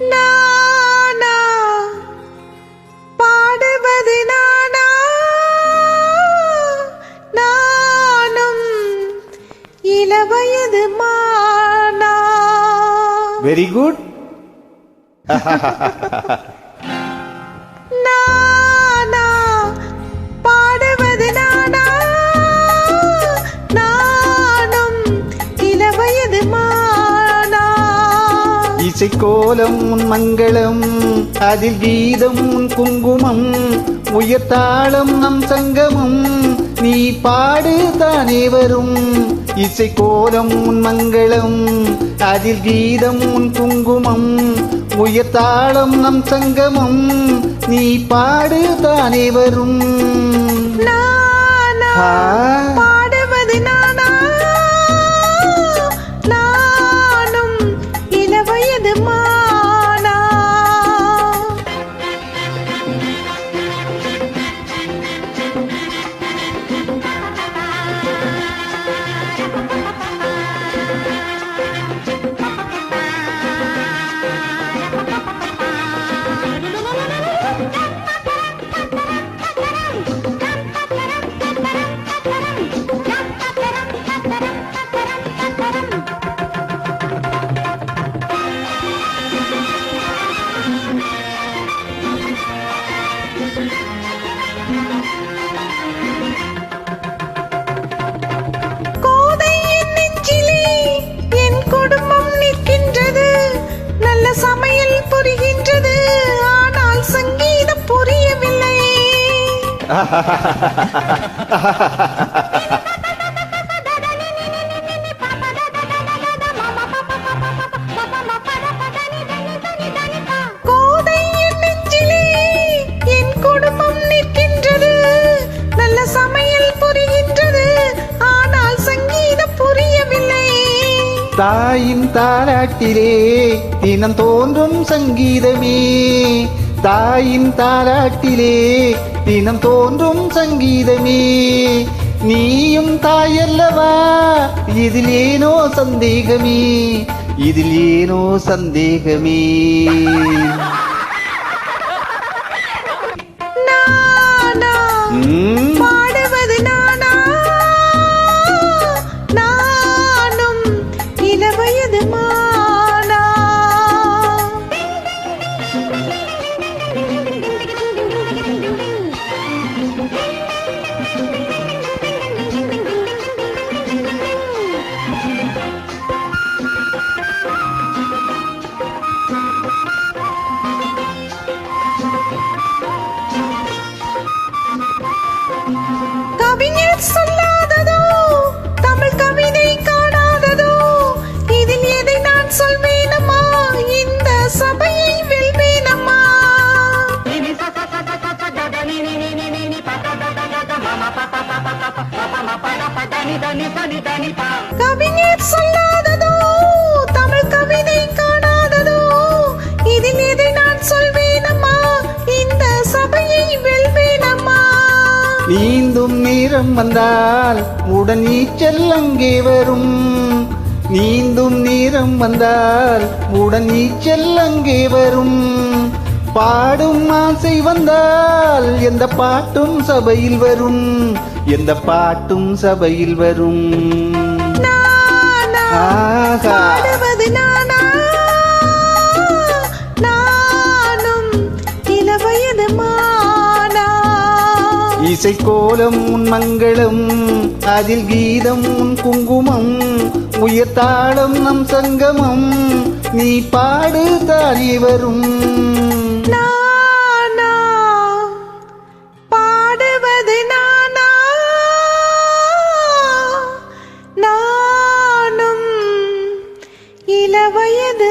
நானா பாடுவது நானா? நானும் இளவயது மானா. வெரி குட் இசைக்கோலம் உன் மங்களம் அதில் கீதம் உன் குங்குமம் உயர்த்தாளம் நம் சங்கமம் நீ பாடு தானே வரும். இசை கோலம் உன் மங்களம் அதில் கீதம் உன் குங்குமம் உயர்த்தாளம் நம் சங்கமம் நீ பாடு தானே வரும். கோதை என் நெஞ்சிலே என் குடும்பம் தாயின் தாலாட்டிலே தினம் தோன்றும் சங்கீதமே. தாயின் தாலாட்டிலே தினம் தோன்றும் சங்கீதமே. நீயும் தாயல்லவா? இதில் ஏனோ சந்தேகமே. இதில் ஏனோ சந்தேகமே. கவிஞர் சொல்லாததோ தமிழ் கவிதை காணாததோ இதில் எதை நான் சொல்வேனம்மா? இந்த சபையை வெல்வேனம்மா. நீந்தும் நேரம் வந்தால் உடன் நீச்சல் அங்கே வரும். நீந்தும் நேரம் வந்தால் உடன் நீச்சல் அங்கே வரும். பாடும் ஆசை வந்தால் எந்த பாட்டும் சபையில் வரும். எந்த பாட்டும் சபையில் வரும். ஆஹா. மானா. இசைக்கோலம் உன் மங்களம் அதில் கீதம் உன் குங்குமம் உயர்த்தாளம் நம் சங்கமம் நீ பாடு தானே வரும். வயது